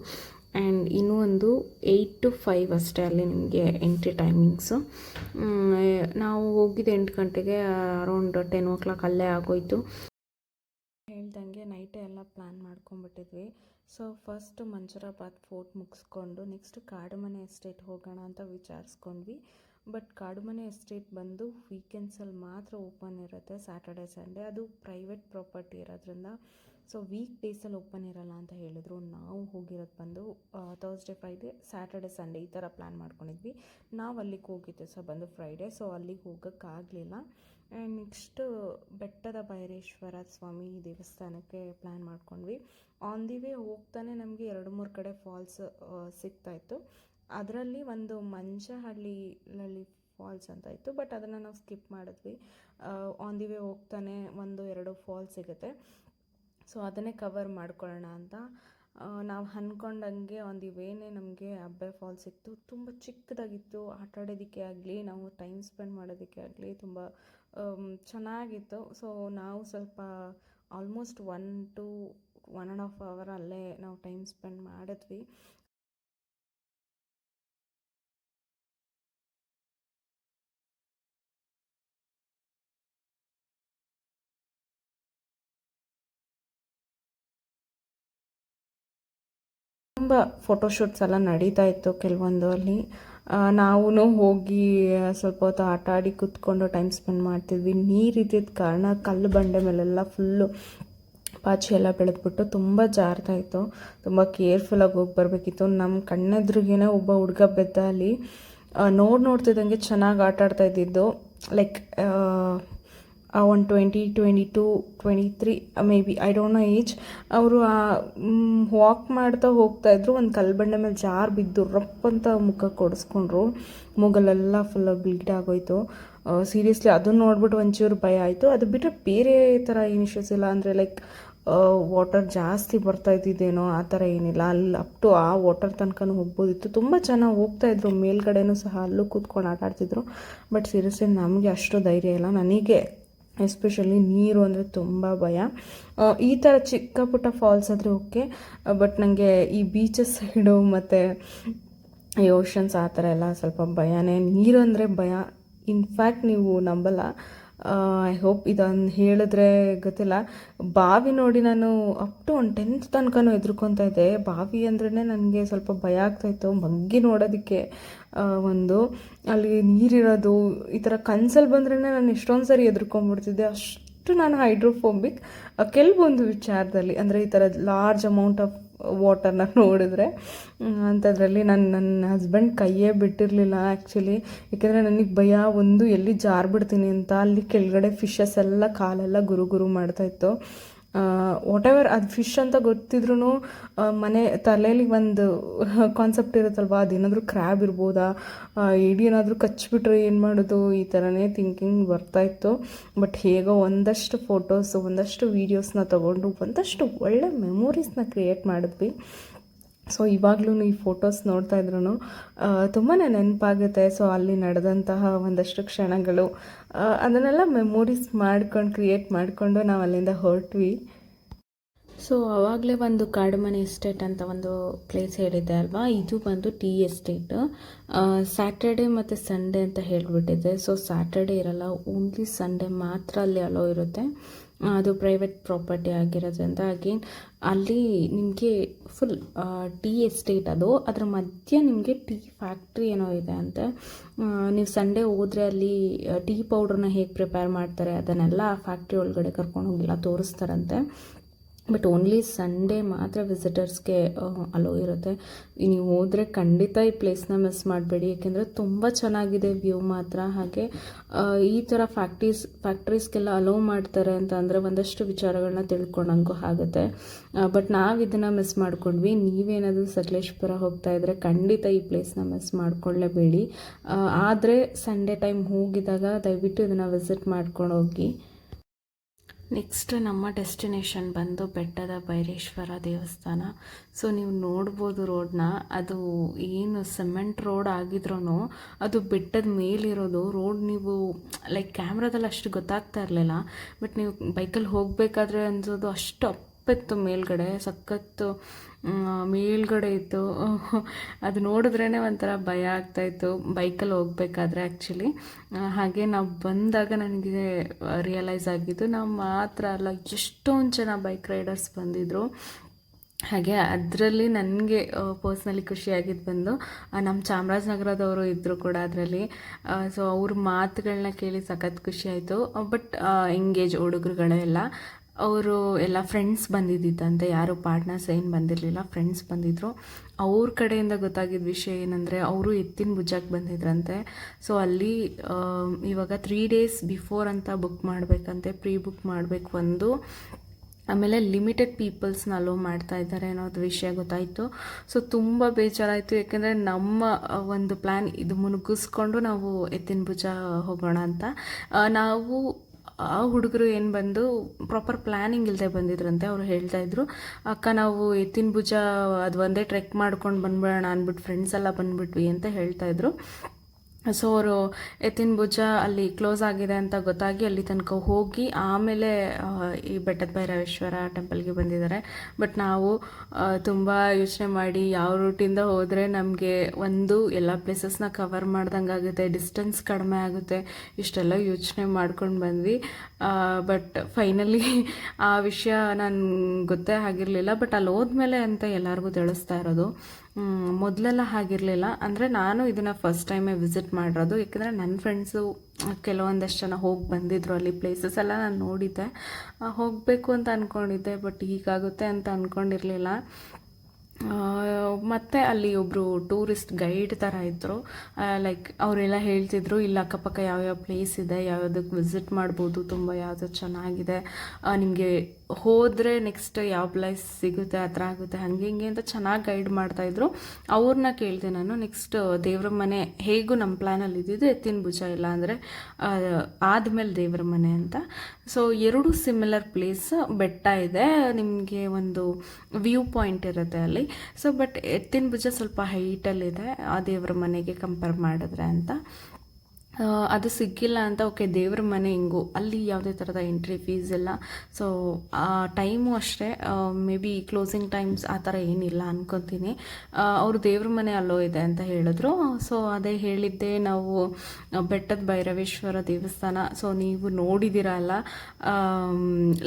ಆ್ಯಂಡ್ ಇನ್ನೂ ಒಂದು ಏಯ್ಟ್ ಟು ಫೈವ್ ಅಷ್ಟೇ ಅಲ್ಲಿ ನಿಮಗೆ ಎಂಟ್ರಿ ಟೈಮಿಂಗ್ಸು ನಾವು ಹೋಗಿದ್ದು ಎಂಟು ಗಂಟೆಗೆ ಅರೌಂಡ್ ಟೆನ್ ಓ ಕ್ಲಾಕ್ ಅಲ್ಲೇ ಆಗೋಯ್ತು. ಹೇಳ್ದಂಗೆ ನೈಟೇ ಎಲ್ಲ ಪ್ಲ್ಯಾನ್ ಮಾಡ್ಕೊಂಬಿಟ್ಟಿದ್ವಿ ಸೊ ಫಸ್ಟ್ ಮಂಜುರಾಬಾದ್ ಫೋರ್ಟ್ ಮುಗಿಸ್ಕೊಂಡು ನೆಕ್ಸ್ಟ್ ಕಾಡುಮನೆ ಎಸ್ಟೇಟ್ ಹೋಗೋಣ ಅಂತ ವಿಚಾರಿಸ್ಕೊಂಡ್ವಿ. ಬಟ್ ಕಾಡುಮನೆ ಎಸ್ಟೇಟ್ ಬಂದು ವೀಕೆಂಡ್ಸಲ್ಲಿ ಮಾತ್ರ ಓಪನ್ ಇರುತ್ತೆ ಸ್ಯಾಟರ್ಡೆ ಸಂಡೇ ಅದು ಪ್ರೈವೇಟ್ ಪ್ರಾಪರ್ಟಿ ಇರೋದ್ರಿಂದ ಸೊ ವೀಕ್ ಡೇಸಲ್ಲಿ ಓಪನ್ ಇರಲ್ಲ ಅಂತ ಹೇಳಿದ್ರು. ನಾವು ಹೋಗಿರೋದು ಬಂದು ತರ್ಸ್ಡೇ ಫ್ರೈಡೇ ಸ್ಯಾಟರ್ಡೆ ಸಂಡೇ ಈ ಥರ ಪ್ಲ್ಯಾನ್ ಮಾಡ್ಕೊಂಡಿದ್ವಿ. ನಾವು ಅಲ್ಲಿಗೆ ಹೋಗಿದ್ದೆ. ಸರ್ ಬಂದು ಫ್ರೈಡೇ ಸೊ ಅಲ್ಲಿಗೆ ಹೋಗೋಕ್ಕಾಗಲಿಲ್ಲ ಆ್ಯಂಡ್ ನೆಕ್ಸ್ಟ್ ಬೆಟ್ಟದ ಭೈರೇಶ್ವರ ಸ್ವಾಮಿ ದೇವಸ್ಥಾನಕ್ಕೆ ಪ್ಲ್ಯಾನ್ ಮಾಡ್ಕೊಂಡ್ವಿ. ಆನ್ ದಿ ವೇ ಹೋಗ್ತಾನೆ ನಮಗೆ ಎರಡು, ಮೂರು ಕಡೆ ಫಾಲ್ಸ್ ಸಿಗ್ತಾಯಿತ್ತು ಅದರಲ್ಲಿ ಒಂದು ಮಂಚಹಳ್ಳಿಲಲ್ಲಿ ಫಾಲ್ಸ್ ಅಂತ ಇತ್ತು. ಬಟ್ ಅದನ್ನು ನಾವು ಸ್ಕಿಪ್ ಮಾಡಿದ್ವಿ. ಆನ್ ದಿ ವೇ ಹೋಗ್ತಾನೆ ಒಂದು, ಎರಡು ಫಾಲ್ಸ್ ಸಿಗುತ್ತೆ. ಸೊ ಅದನ್ನೇ ಕವರ್ ಮಾಡ್ಕೊಳ್ಳೋಣ ಅಂತ. ನಾವು ಅಂದ್ಕೊಂಡಂಗೆ ಒಂದು ಇವೇನೇ ವೇನೇ ನಮಗೆ ಅಬ್ಬೆ ಫಾಲ್ಸ್ ಸಿಕ್ತು. ತುಂಬ ಚಿಕ್ಕದಾಗಿತ್ತು. ಆಟ ಆಡೋದಕ್ಕೆ ಆಗಲಿ, ನಾವು ಟೈಮ್ ಸ್ಪೆಂಡ್ ಮಾಡೋದಕ್ಕೆ ಆಗಲಿ ತುಂಬ ಚೆನ್ನಾಗಿತ್ತು. ಸೊ ನಾವು ಸ್ವಲ್ಪ almost one to one and half hour ಅಲ್ಲೇ ನಾವು ಟೈಮ್ ಸ್ಪೆಂಡ್ ಮಾಡಿದ್ವಿ. ಫೋಟೋಶೂಟ್ಸ್ ಎಲ್ಲ ನಡೀತಾ ಇತ್ತು ಕೆಲವೊಂದು ಅಲ್ಲಿ. ನಾವು ಹೋಗಿ ಸ್ವಲ್ಪ ಹೊತ್ತು ಆಟ ಆಡಿ ಕೂತ್ಕೊಂಡು ಟೈಮ್ ಸ್ಪೆಂಡ್ ಮಾಡ್ತಿದ್ವಿ. ನೀರು ಇದ್ದಿದ್ದ ಕಾರಣ ಕಲ್ಲು ಬಂಡೆ ಮೇಲೆಲ್ಲ ಫುಲ್ಲು ಪಾಚಿ ಎಲ್ಲ ಬೆಳೆದ್ಬಿಟ್ಟು ತುಂಬ ಜಾರ್ತಾ ಇತ್ತು. ತುಂಬ ಕೇರ್ಫುಲ್ಲಾಗಿ ಹೋಗಿ ಬರಬೇಕಿತ್ತು. ನಮ್ಮ ಕಣ್ಣೆದ್ರಿಗೇ ಒಬ್ಬ ಹುಡುಗ ಬೆದ್ದ ಅಲ್ಲಿ ನೋಡಿ ನೋಡ್ತಿದ್ದಂಗೆ ಚೆನ್ನಾಗಿ ಆಟ ಆಡ್ತಾ ಇದ್ದಿದ್ದು ಲೈಕ್ ಒಂದು twenty twenty two twenty three maybe I don't know age ಅವರು ವಾಕ್ ಮಾಡ್ತಾ ಹೋಗ್ತಾಯಿದ್ರು ಒಂದು ಕಲ್ಲು ಬಂಡೆ ಮೇಲೆ ಜಾರು ಬಿದ್ದು ರಪ್ ಅಂತ ಮುಖ ಕೊಡಿಸ್ಕೊಂಡ್ರು. ಮುಗಲೆಲ್ಲ ಫುಲ್ ಬ್ಲೀಡ್ ಆಗೋಯ್ತು. ಸೀರಿಯಸ್ಲಿ ಅದನ್ನು ನೋಡ್ಬಿಟ್ಟು ಒಂಚೂರು ಭಯ ಆಯಿತು. ಅದು ಬಿಟ್ಟರೆ ಬೇರೆ ಥರ ಏನು ಇಶ್ಯೂಸ್ ಇಲ್ಲ, ಅಂದರೆ ಲೈಕ್ ವಾಟರ್ ಜಾಸ್ತಿ ಬರ್ತಾ ಇದ್ದಿದ್ದೇನೋ, ಆ ಥರ ಏನಿಲ್ಲ. ಅಲ್ಲಿ ಅಪ್ ಟು ಆ ವಾಟರ್ ತನಕನೂ ಹೋಗ್ಬೋದಿತ್ತು. ತುಂಬ ಚೆನ್ನಾಗಿ ಹೋಗ್ತಾಯಿದ್ರು ಮೇಲ್ಗಡೆನೂ ಸಹ ಅಲ್ಲೂ ಕೂತ್ಕೊಂಡು ಆಟ ಆಡ್ತಿದ್ರು ಬಟ್ ಸೀರಿಯಸ್ಲಿ ನಮಗೆ ಅಷ್ಟು ಧೈರ್ಯ ಇಲ್ಲ. ನನಗೆ ಎಸ್ಪೆಷಲಿ ನೀರು ಅಂದರೆ ತುಂಬ ಭಯ. ಈ ಥರ ಚಿಕ್ಕ ಪುಟ್ಟ ಫಾಲ್ಸ್ ಆದರೆ ಓಕೆ ಬಟ್ ನನಗೆ ಈ ಬೀಚಸ್ ಸೈಡು ಮತ್ತು ಈ ಓಷನ್ಸ್ ಆ ಥರ ಎಲ್ಲ ಸ್ವಲ್ಪ ಭಯನೇ. ನೀರು ಅಂದರೆ ಭಯ. ಇನ್ಫ್ಯಾಕ್ಟ್ ನೀವು ನಂಬಲ್ಲ. ಐ ಹೋಪ್ ಇದನ್ನು ಹೇಳಿದ್ರೆ ಗೊತ್ತಿಲ್ಲ. ಬಾವಿ ನೋಡಿ ನಾನು ಅಪ್ ಟು ಒನ್ ಟೆಂತ್ ತನಕನೂ ಹೆದ್ರ್ಕೊತಾ ಇದ್ದೆ. ಬಾವಿ ಅಂದ್ರೇ ನನಗೆ ಸ್ವಲ್ಪ ಭಯ ಆಗ್ತಾಯಿತ್ತು ಮಗ್ಗಿ ನೋಡೋದಕ್ಕೆ ಒಂದು. ಅಲ್ಲಿ ನೀರಿರೋದು, ಈ ಥರ ಕನ್ಸಲ್ಲಿ ಬಂದ್ರೇ ನಾನು ಎಷ್ಟೊಂದು ಸರಿ ಹೆದ್ರ್ಕೊಂಬಿಡ್ತಿದ್ದೆ. ಅಷ್ಟು ನಾನು ಹೈಡ್ರೋಫೋಬಿಕ್ ಕೆಲವೊಂದು ವಿಚಾರದಲ್ಲಿ, ಅಂದರೆ ಈ ಥರ ಲಾರ್ಜ್ ಅಮೌಂಟ್ ಆಫ್ ವಾಟರ್ನ ನೋಡಿದ್ರೆ. ಅಂಥದ್ರಲ್ಲಿ ನಾನು ನನ್ನ ಹಸ್ಬೆಂಡ್ ಕೈಯೇ ಬಿಟ್ಟಿರಲಿಲ್ಲ ಆ್ಯಕ್ಚುಲಿ ಏಕೆಂದರೆ ನನಗೆ ಭಯ ಒಂದು ಎಲ್ಲಿ ಜಾರ್ಬಿಡ್ತೀನಿ ಅಂತ, ಅಲ್ಲಿ ಕೆಳಗಡೆ ಫಿಶಸ್ ಎಲ್ಲ ಕಾಲೆಲ್ಲ ಗುರು ಗುರು ಮಾಡ್ತಾಯಿತ್ತು ವಾಟ್ ಎವರ್ ಅದು ಫಿಶ್ ಅಂತ ಗೊತ್ತಿದ್ರು ಮನೆ ತಲೆಯಲ್ಲಿ ಒಂದು ಕಾನ್ಸೆಪ್ಟ್ ಇರುತ್ತಲ್ವ? ಅದೇನಾದರೂ ಕ್ರ್ಯಾಬ್ ಇರ್ಬೋದಾ? ಇಡೀ ಏನಾದರೂ ಕಚ್ಚಿಬಿಟ್ರೆ ಏನು ಮಾಡೋದು? ಈ ಥರನೇ ಥಿಂಕಿಂಗ್ ಬರ್ತಾಯಿತ್ತು ಬಟ್ ಹೇಗೋ ಒಂದಷ್ಟು ಫೋಟೋಸು ಒಂದಷ್ಟು ವೀಡಿಯೋಸ್ನ ತೊಗೊಂಡು, ಒಂದಷ್ಟು ಒಳ್ಳೆ ಮೆಮೊರೀಸ್ನ ಕ್ರಿಯೇಟ್ ಮಾಡಿದ್ವಿ. ಸೊ ಇವಾಗ್ಲೂ ಈ ಫೋಟೋಸ್ ನೋಡ್ತಾ ಇದ್ರು ತುಂಬಾ ನೆನಪಾಗುತ್ತೆ. ಸೊ ಅಲ್ಲಿ ನಡೆದಂತಹ ಒಂದಷ್ಟು ಕ್ಷಣಗಳು. ಅದನ್ನೆಲ್ಲ ಮೆಮೊರೀಸ್ ಮಾಡ್ಕೊಂಡು, ಕ್ರಿಯೇಟ್ ಮಾಡಿಕೊಂಡು ನಾವು ಅಲ್ಲಿಂದ ಹೊರಟ್ವಿ. ಸೊ ಅವಾಗಲೇ ಒಂದು ಕಾಡುಮನೆ ಎಸ್ಟೇಟ್ ಅಂತ ಒಂದು ಪ್ಲೇಸ್ ಹೇಳಿದ್ದೆ ಅಲ್ವಾ? ಇದು ಬಂದು ಟೀ ಎಸ್ಟೇಟ್. ಸ್ಯಾಟರ್ಡೆ ಮತ್ತು ಸಂಡೇ ಅಂತ ಹೇಳಿಬಿಟ್ಟಿದೆ. ಸೊ ಸ್ಯಾಟರ್ಡೆ ಇರಲ್ಲ, ಓನ್ಲಿ ಸಂಡೇ ಮಾತ್ರ ಅಲ್ಲಿ ಅಲೋ ಇರುತ್ತೆ. ಅದು ಪ್ರೈವೇಟ್ ಪ್ರಾಪರ್ಟಿ ಆಗಿರೋದ್ರಿಂದ ಅಗೇನ್ ಅಲ್ಲಿ ನಿಮಗೆ ಫುಲ್ ಟೀ ಎಸ್ಟೇಟ್ ಅದು. ಅದ್ರ ಮಧ್ಯೆ ನಿಮಗೆ ಟೀ ಫ್ಯಾಕ್ಟ್ರಿ ಏನೋ ಇದೆ ಅಂತೆ. ನೀವು ಸಂಡೇ ಹೋದರೆ ಅಲ್ಲಿ ಟೀ ಪೌಡ್ರನ್ನ ಹೇಗೆ ಪ್ರಿಪೇರ್ ಮಾಡ್ತಾರೆ ಅದನ್ನೆಲ್ಲ ಆ ಫ್ಯಾಕ್ಟ್ರಿ ಒಳಗಡೆ ಕರ್ಕೊಂಡು ಹೋಗಿಲ್ಲ ತೋರಿಸ್ತಾರಂತೆ. ಬಟ್ ಓನ್ಲಿ ಸಂಡೇ ಮಾತ್ರ ವಿಸಿಟರ್ಸ್ಗೆ ಅಲೋ ಇರುತ್ತೆ. ನೀವು ಹೋದರೆ ಖಂಡಿತ ಈ ಪ್ಲೇಸ್ನ ಮಿಸ್ ಮಾಡಬೇಡಿ. ಯಾಕೆಂದರೆ ತುಂಬ ಚೆನ್ನಾಗಿದೆ ವ್ಯೂ ಮಾತ್ರ. ಹಾಗೆ ಈ ಥರ ಫ್ಯಾಕ್ಟ್ರೀಸ್ ಫ್ಯಾಕ್ಟ್ರೀಸ್ಗೆಲ್ಲ ಅಲೋ ಮಾಡ್ತಾರೆ ಅಂತ ಅಂದರೆ ಒಂದಷ್ಟು ವಿಚಾರಗಳನ್ನ ತಿಳ್ಕೊಳಂಗೂ ಆಗುತ್ತೆ. ಬಟ್ ನಾವು ಇದನ್ನು ಮಿಸ್ ಮಾಡ್ಕೊಂಡ್ವಿ. ನೀವೇನಾದರೂ ಸಕಲೇಶ್ಪುರ ಹೋಗ್ತಾ ಇದ್ದರೆ ಖಂಡಿತ ಈ ಪ್ಲೇಸ್ನ ಮಿಸ್ ಮಾಡ್ಕೊಳ್ಳೇಬೇಡಿ. ಆದರೆ ಸಂಡೇ ಟೈಮ್ ಹೋಗಿದಾಗ ದಯವಿಟ್ಟು ಇದನ್ನು ವಿಸಿಟ್ ಮಾಡ್ಕೊಂಡು ಹೋಗಿ. ನೆಕ್ಸ್ಟ್ ನಮ್ಮ ಡೆಸ್ಟಿನೇಷನ್ ಬಂದು ಬೆಟ್ಟದ ಭೈರೇಶ್ವರ ದೇವಸ್ಥಾನ. ಸೊ ನೀವು ನೋಡ್ಬೋದು ರೋಡ್ನ ಅದು ಏನು ಸಿಮೆಂಟ್ ರೋಡ್ ಆಗಿದ್ರೂ ಅದು ಬೆಟ್ಟದ ಮೇಲಿರೋದು. ರೋಡ್ ನೀವು ಲೈಕ್ ಕ್ಯಾಮ್ರಾದಲ್ಲಿ ಅಷ್ಟು ಗೊತ್ತಾಗ್ತಾ ಇರಲಿಲ್ಲ. ಬಟ್ ನೀವು ಬೈಕಲ್ಲಿ ಹೋಗಬೇಕಾದ್ರೆ ಅನ್ಸೋದು ಅಷ್ಟು ಅಪ್ಪಿತ್ತು ಮೇಲ್ಗಡೆ ಸಖತ್ತು ಮೇಲ್ಗಡೆ ಇತ್ತು. ಅದು ನೋಡಿದ್ರೇ ಒಂಥರ ಭಯ ಆಗ್ತಾಯಿತ್ತು ಬೈಕಲ್ಲಿ ಹೋಗ್ಬೇಕಾದ್ರೆ ಆ್ಯಕ್ಚುಲಿ ಹಾಗೆ ನಾವು ಬಂದಾಗ ನನಗೆ ರಿಯಲೈಸ್ ಆಗಿದ್ದು ನಾವು ಮಾತ್ರ ಅಲ್ಲ, ಎಷ್ಟೊಂದು ಜನ ಬೈಕ್ ರೈಡರ್ಸ್ ಬಂದಿದ್ದರು ಹಾಗೆ ಅದರಲ್ಲಿ ನನಗೆ ಪರ್ಸ್ನಲಿ ಖುಷಿಯಾಗಿದ್ದು ಬಂದು ನಮ್ಮ ಚಾಮರಾಜನಗರದವರು ಇದ್ದರು ಕೂಡ ಅದರಲ್ಲಿ. ಸೊ ಅವ್ರ ಮಾತುಗಳನ್ನ ಕೇಳಿ ಸಖತ್ ಖುಷಿ ಆಯಿತು. ಬಟ್ ಎಂಗೇಜ್ ಹುಡುಗರುಗಳೆಲ್ಲ ಅವರು ಎಲ್ಲ ಫ್ರೆಂಡ್ಸ್ ಬಂದಿದ್ದಂತೆ ಯಾರು ಪಾರ್ಟ್ನರ್ಸ್ ಏನು ಬಂದಿರಲಿಲ್ಲ ಫ್ರೆಂಡ್ಸ್ ಬಂದಿದ್ದರು ಅವ್ರ ಕಡೆಯಿಂದ ಗೊತ್ತಾಗಿದ್ದ ವಿಷಯ ಏನಂದರೆ, ಅವರು ಎತ್ತಿನ ಭುಜಕ್ಕೆ ಬಂದಿದ್ರಂತೆ. ಸೊ ಅಲ್ಲಿ ಇವಾಗ ತ್ರೀ ಡೇಸ್ ಬಿಫೋರ್ ಅಂತ ಬುಕ್ ಮಾಡಬೇಕಂತೆ ಪ್ರೀ ಬುಕ್ ಮಾಡಬೇಕು ಒಂದು ಆಮೇಲೆ ಲಿಮಿಟೆಡ್ ಪೀಪಲ್ಸ್ನ ಅಲೋ ಮಾಡ್ತಾ ಇದ್ದಾರೆ ಅನ್ನೋದು ವಿಷಯ ಗೊತ್ತಾಯಿತು. ಸೊ ತುಂಬ ಬೇಜಾರಾಯಿತು. ಯಾಕೆಂದರೆ ನಮ್ಮ ಒಂದು ಪ್ಲ್ಯಾನ್ ಇದು ಮುನುಗಿಸ್ಕೊಂಡು ನಾವು ಎತ್ತಿನ ಭುಜ ಹೋಗೋಣ ಅಂತ. ನಾವು ಆ ಹುಡುಗರು ಏನು ಬಂದು ಪ್ರಾಪರ್ ಪ್ಲ್ಯಾನಿಂಗ್ ಇಲ್ಲದೆ ಬಂದಿದ್ರಂತೆ, ಅವರು ಹೇಳ್ತಾ ಇದ್ರು, ಅಕ್ಕ, ನಾವು ಎತ್ತಿನ ಭುಜ ಅದು ಒಂದೇ ಟ್ರೆಕ್ ಮಾಡ್ಕೊಂಡು ಬಂದ್ಬಿಡೋಣ ಅಂದ್ಬಿಟ್ಟು ಫ್ರೆಂಡ್ಸ್ ಎಲ್ಲ ಬಂದ್ಬಿಟ್ವಿ ಅಂತ ಹೇಳ್ತಾ ಇದ್ರು. ಸೊ ಅವರು ಎತ್ತಿನ ಭುಜ ಅಲ್ಲಿ ಕ್ಲೋಸ್ ಆಗಿದೆ ಅಂತ ಗೊತ್ತಾಗಿ ಅಲ್ಲಿ ತನಕ ಹೋಗಿ ಆಮೇಲೆ ಈ ಬೆಟ್ಟದ ಭೈರವೇಶ್ವರ ಟೆಂಪಲ್ಗೆ ಬಂದಿದ್ದಾರೆ. ಬಟ್ ನಾವು ತುಂಬ ಯೋಚನೆ ಮಾಡಿ ಯಾವ ರೂಟಿಂದ ಹೋದರೆ ನಮಗೆ ಒಂದು ಎಲ್ಲ ಪ್ಲೇಸಸ್ನ ಕವರ್ ಮಾಡ್ದಂಗೆ ಆಗುತ್ತೆ ಡಿಸ್ಟೆನ್ಸ್ ಕಡಿಮೆ ಆಗುತ್ತೆ, ಇಷ್ಟೆಲ್ಲ ಯೋಚನೆ ಮಾಡ್ಕೊಂಡು ಬಂದ್ವಿ. ಬಟ್ ಫೈನಲಿ ಆ ವಿಷಯ ನಾನು ಗೊತ್ತೇ ಆಗಿರಲಿಲ್ಲ. ಬಟ್ ಅಲ್ಲಿ ಹೋದ್ಮೇಲೆ ಅಂತ ಎಲ್ಲರಿಗೂ ತಿಳಿಸ್ತಾ ಇರೋದು ಮೊದಲೆಲ್ಲ ಹಾಗಿರಲಿಲ್ಲ. ಅಂದರೆ ನಾನು ಇದನ್ನು ಫಸ್ಟ್ ಟೈಮೇ ವಿಸಿಟ್ ಮಾಡಿರೋದು. ಯಾಕೆಂದರೆ ನನ್ನ ಫ್ರೆಂಡ್ಸು ಕೆಲವೊಂದಷ್ಟು ಜನ ಹೋಗಿ ಬಂದಿದ್ರು ಅಲ್ಲಿ ಪ್ಲೇಸಸ್ ಎಲ್ಲ ನಾನು ನೋಡಿದ್ದೆ. ಹೋಗಬೇಕು ಅಂತ ಅಂದ್ಕೊಂಡಿದ್ದೆ ಬಟ್ ಹೀಗಾಗುತ್ತೆ ಅಂತ ಅಂದ್ಕೊಂಡಿರಲಿಲ್ಲ ಮತ್ತು ಅಲ್ಲಿ ಒಬ್ಬರು ಟೂರಿಸ್ಟ್ ಗೈಡ್ ಥರ ಇದ್ದರು ಲೈಕ್ ಅವರೆಲ್ಲ ಹೇಳ್ತಿದ್ರು, ಇಲ್ಲಿ, ಅಕ್ಕಪಕ್ಕ ಯಾವ್ಯಾವ ಪ್ಲೇಸ್ ಇದೆ ಯಾವ್ಯಾವ್ದಕ್ಕೆ ವಿಸಿಟ್ ಮಾಡ್ಬೋದು, ತುಂಬ ಯಾವುದು ಚೆನ್ನಾಗಿದೆ. ನಿಮಗೆ ಹೋದರೆ ನೆಕ್ಸ್ಟ್ ಯಾವ ಪ್ಲೇಸ್ ಸಿಗುತ್ತೆ, ಆ ಥರ ಆಗುತ್ತೆ, ಹಾಗೆ ಹಿಂಗೆ ಅಂತ ಚೆನ್ನಾಗಿ ಗೈಡ್ ಮಾಡ್ತಾಯಿದ್ರು ಅವ್ರನ್ನ ಕೇಳಿದೆ ನಾನು ನೆಕ್ಸ್ಟ್ ದೇವ್ರ ಮನೆ ಹೇಗೂ ನಮ್ಮ ಪ್ಲ್ಯಾನಲ್ಲಿ ಇದ್ದಿದ್ದು ಎತ್ತಿನ ಭುಜ ಇಲ್ಲ ಅಂದರೆ ಆದಮೇಲೆ ದೇವ್ರ ಮನೆ ಅಂತ. ಸೊ ಎರಡು ಸಿಮಿಲರ್ ಪ್ಲೇಸ್ ಬೆಟ್ಟ ಇದೆ. ನಿಮಗೆ ಒಂದು ವ್ಯೂ ಪಾಯಿಂಟ್ ಇರುತ್ತೆ ಅಲ್ಲಿ. ಸೊ ಬಟ್ ಎತ್ತಿನ ಭುಜ ಸ್ವಲ್ಪ ಹೈಟಲ್ಲಿದೆ ಆ ದೇವರ ಮನೆಗೆ ಕಂಪೇರ್ ಮಾಡಿದ್ರೆ ಅಂತ. ಅದು ಸಿಕ್ಕಿಲ್ಲ ಅಂತ, ಓಕೆ, ದೇವ್ರ ಮನೆ ಹಿಂಗು, ಅಲ್ಲಿ ಯಾವುದೇ ಥರದ ಎಂಟ್ರಿ ಫೀಸ್ ಇಲ್ಲ. ಸೊ ಆ ಟೈಮು ಅಷ್ಟೇ. ಮೇ ಬಿ ಕ್ಲೋಸಿಂಗ್ ಟೈಮ್ಸ್ ಆ ಥರ ಏನಿಲ್ಲ ಅನ್ಕೊತೀನಿ. ಅವರು ದೇವ್ರ ಮನೆ ಅಲ್ಲೋ ಇದೆ ಅಂತ ಹೇಳಿದ್ರು. ಸೊ ಅದೇ ಹೇಳಿದ್ದೆ, ನಾವು ಬೆಟ್ಟದ ಭೈರವೇಶ್ವರ ದೇವಸ್ಥಾನ ಸೊ ನೀವು ನೋಡಿದ್ದೀರಲ್ಲ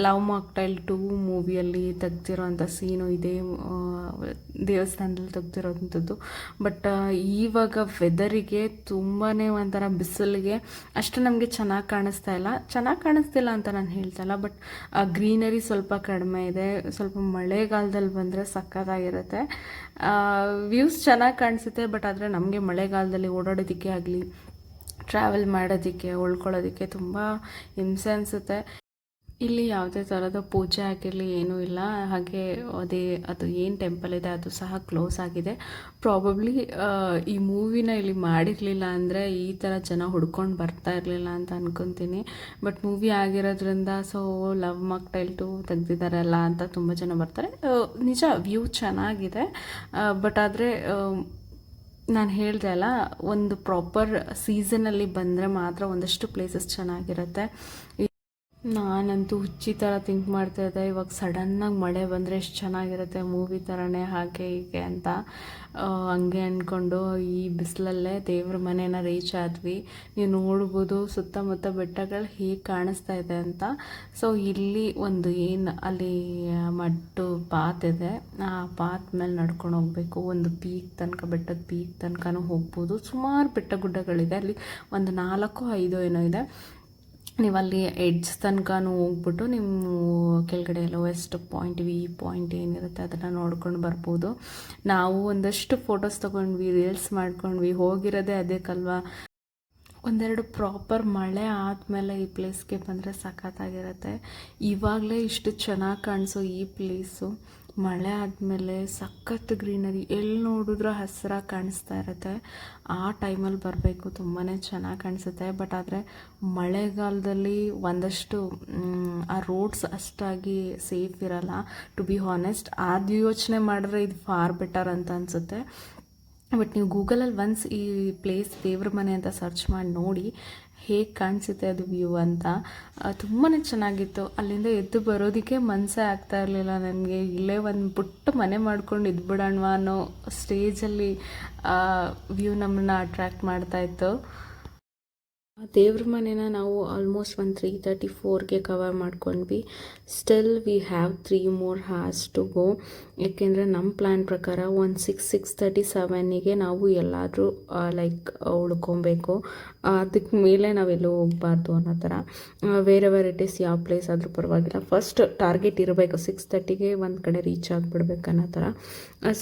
ಲವ್ ಮಾಕ್ಟೈಲ್ ಟೂ ಮೂವಿಯಲ್ಲಿ ತೆಗ್ದಿರೋಂಥ ಸೀನು ಇದೇ ದೇವಸ್ಥಾನದಲ್ಲಿ ತೆಗ್ದಿರೋಂಥದ್ದು. ಬಟ್ ಇವಾಗ ವೆದರಿಗೆ ತುಂಬಾ ಒಂಥರ ಬಿಸಿಲಿಗೆ ಅಷ್ಟು ನಮಗೆ ಚೆನ್ನಾಗಿ ಕಾಣಿಸ್ತಾ ಇಲ್ಲ. ಚೆನ್ನಾಗಿ ಕಾಣಿಸ್ತಿಲ್ಲ ಅಂತ ನಾನು ಹೇಳ್ತಲ್ಲ ಬಟ್ ಗ್ರೀನರಿ ಸ್ವಲ್ಪ ಕಡಿಮೆ ಇದೆ. ಸ್ವಲ್ಪ ಮಳೆಗಾಲದಲ್ಲಿ ಬಂದರೆ ಸಕ್ಕತ್ತಾಗಿರುತ್ತೆ. ವ್ಯೂಸ್ ಚೆನ್ನಾಗಿ ಕಾಣಿಸುತ್ತೆ ಬಟ್ ಆದರೆ ನಮಗೆ ಮಳೆಗಾಲದಲ್ಲಿ ಓಡಾಡೋದಕ್ಕೆ ಆಗಲಿ ಟ್ರಾವೆಲ್ ಮಾಡೋದಕ್ಕೆ, ಉಳ್ಕೊಳ್ಳೋದಕ್ಕೆ ತುಂಬ ಹಿಂಸೆ ಅನಿಸುತ್ತೆ. ಇಲ್ಲಿ ಯಾವುದೇ ಥರದ ಪೂಜೆ ಆಗಿರಲಿ, ಏನೂ ಇಲ್ಲ. ಹಾಗೆ ಅದೇ, ಅದು ಏನು ಟೆಂಪಲ್ ಇದೆ, ಅದು ಸಹ ಕ್ಲೋಸ್ ಆಗಿದೆ. ಪ್ರಾಬಬ್ಲಿ ಈ ಮೂವಿನ ಇಲ್ಲಿ ಮಾಡಿರಲಿಲ್ಲ ಅಂದರೆ ಈ ಥರ ಜನ ಹುಡ್ಕೊಂಡು ಬರ್ತಾ ಇರಲಿಲ್ಲ ಅಂತ ಅನ್ಕೊತೀನಿ. ಬಟ್ ಮೂವಿ ಆಗಿರೋದ್ರಿಂದ ಸೊ ಲವ್ ಮಕ್ಟೈಲ್ ಟು ತೆಗ್ದಿದ್ದಾರಲ್ಲ ಅಂತ ತುಂಬ ಜನ ಬರ್ತಾರೆ. ನಿಜ ವ್ಯೂ ಚೆನ್ನಾಗಿದೆ. ಬಟ್ ಆದರೆ ನಾನು ಹೇಳಿದೆ ಅಲ್ಲ, ಒಂದು ಪ್ರಾಪರ್ ಸೀಸನಲ್ಲಿ ಬಂದರೆ ಮಾತ್ರ ಒಂದಷ್ಟು ಪ್ಲೇಸಸ್ ಚೆನ್ನಾಗಿರುತ್ತೆ. ನಾನಂತೂ ಹುಚ್ಚಿ ಥರ ಥಿಂಕ್ ಮಾಡ್ತಾ ಇದ್ದೆ. ಇವಾಗ ಸಡನ್ನಾಗಿ ಮಳೆ ಬಂದರೆ ಎಷ್ಟು ಚೆನ್ನಾಗಿರುತ್ತೆ ಮೂವಿ ಥರನೇ ಹಾಗೆ ಹೀಗೆ ಅಂತ. ಹಂಗೆ ಅಂದ್ಕೊಂಡು ಈ ಬಿಸಿಲಲ್ಲೇ ದೇವ್ರ ಮನೇನ ರೀಚ್ ಆದ್ವಿ. ನೀವು ನೋಡ್ಬೋದು ಸುತ್ತಮುತ್ತ ಬೆಟ್ಟಗಳು ಹೀಗೆ ಕಾಣಿಸ್ತಾ ಇದೆ ಅಂತ. ಸೊ ಇಲ್ಲಿ ಒಂದು ಏನು ಅಲ್ಲಿ ಮಟ್ಟು ಪಾತ್ ಇದೆ. ಆ ಪಾತ್ ಮೇಲೆ ನಡ್ಕೊಂಡು ಹೋಗಬೇಕು. ಒಂದು ಪೀಕ್ ತನಕ, ಬೆಟ್ಟದ ಪೀಕ್ ತನಕನೂ ಹೋಗ್ಬೋದು. ಸುಮಾರು ಬೆಟ್ಟ ಗುಡ್ಡಗಳಿದೆ ಅಲ್ಲಿ ಒಂದು ನಾಲ್ಕು ಐದು ಏನೋ ಇದೆ. ನೀವು ಅಲ್ಲಿ ಎಡ್ಜ್ ತನಕನೂ ಹೋಗ್ಬಿಟ್ಟು ನಿಮ್ಮ ಕೆಳಗಡೆ ಲೋವೆಸ್ಟ್ ಪಾಯಿಂಟ್ ವಿ ಪಾಯಿಂಟ್ ಏನಿರುತ್ತೆ ಅದನ್ನು ನೋಡ್ಕೊಂಡು ಬರ್ಬೋದು. ನಾವು ಒಂದಷ್ಟು ಫೋಟೋಸ್ ತೊಗೊಂಡ್ವಿ ರೀಲ್ಸ್ ಮಾಡ್ಕೊಂಡ್ವಿ, ಹೋಗಿರೋದೇ ಅದಕ್ಕಲ್ವಾ ಒಂದೆರಡು ಪ್ರಾಪರ್ ಮಳೆ ಆದಮೇಲೆ ಈ ಪ್ಲೇಸ್ಗೆ ಬಂದರೆ ಸಖತ್ತಾಗಿರುತ್ತೆ. ಇವಾಗಲೇ ಇಷ್ಟು ಚೆನ್ನಾಗಿ ಕಾಣಿಸೋ ಈ ಪ್ಲೇಸು ಮಳೆ ಆದಮೇಲೆ ಸಖತ್ ಗ್ರೀನರಿ. ಎಲ್ಲಿ ನೋಡಿದ್ರೂ ಹಸಿರಾಗಿ ಕಾಣಿಸ್ತಾ ಇರುತ್ತೆ. ಆ ಟೈಮಲ್ಲಿ ಬರಬೇಕು ತುಂಬಾ ಚೆನ್ನಾಗಿ ಕಾಣಿಸುತ್ತೆ. ಬಟ್ ಆದರೆ ಮಳೆಗಾಲದಲ್ಲಿ ಒಂದಷ್ಟು ಆ ರೋಡ್ಸ್ ಅಷ್ಟಾಗಿ ಸೇಫ್ ಇರಲ್ಲ. ಟು ಬಿ ಹಾನೆಸ್ಟ್ ಅದು ಯೋಚನೆ ಮಾಡಿದ್ರೆ ಇದು ಫಾರ್ ಬೆಟರ್ ಅಂತ ಅನಿಸುತ್ತೆ. ಬಟ್ ನೀವು ಗೂಗಲಲ್ಲಿ ಒನ್ಸ್ ಈ ಪ್ಲೇಸ್ ದೇವ್ರ ಮನೆ ಅಂತ ಸರ್ಚ್ ಮಾಡಿ ನೋಡಿ ಹೇಗೆ ಕಾಣಿಸುತ್ತೆ ಅದು ವ್ಯೂ ಅಂತ. ತುಂಬಾ ಚೆನ್ನಾಗಿತ್ತು. ಅಲ್ಲಿಂದ ಎದ್ದು ಬರೋದಕ್ಕೆ ಮನಸ್ಸೇ ಆಗ್ತಾ ಇರಲಿಲ್ಲ ನನಗೆ. ಇಲ್ಲೇ ಒಂದು ಪುಟ್ಟ ಮನೆ ಮಾಡ್ಕೊಂಡು ಇದ್ಬಿಡೋಣವಾ ಅನ್ನೋ ಸ್ಟೇಜಲ್ಲಿ ವ್ಯೂ ನಮ್ಮನ್ನ ಅಟ್ರ್ಯಾಕ್ಟ್ ಮಾಡ್ತಾಯಿತ್ತು ದೇವ್ರ ಮನೆನ ನಾವು ಆಲ್ಮೋಸ್ಟ್ ಒಂದು ತ್ರೀ ತರ್ಟಿ ಫೋರ್ಗೆ ಕವರ್ ಮಾಡ್ಕೊಂಡ್ವಿ. Still we have three more hours to go ಏಕೆಂದರೆ ನಮ್ಮ ಪ್ಲ್ಯಾನ್ ಪ್ರಕಾರ ಒಂದು ಸಿಕ್ಸ್ ಸಿಕ್ಸ್ ತರ್ಟಿ ಸೆವೆನ್ನಿಗೆ ನಾವು ಎಲ್ಲಾದರೂ ಲೈಕ್ ಉಳ್ಕೊಬೇಕು. ಅದಕ್ಕೆ ಮೇಲೆ ನಾವೆಲ್ಲೂ ಹೋಗಬಾರ್ದು ಅನ್ನೋ ಥರ. ಬೇರೆ ವೆರೈಟೀಸ್ ಯಾವ ಪ್ಲೇಸ್ ಆದರೂ ಪರವಾಗಿಲ್ಲ. ಫಸ್ಟ್ ಟಾರ್ಗೆಟ್ ಇರಬೇಕು. ಸಿಕ್ಸ್ ತರ್ಟಿಗೆ ಒಂದು ಕಡೆ ರೀಚ್ ಆಗಿಬಿಡ್ಬೇಕು ಅನ್ನೋ ಥರ.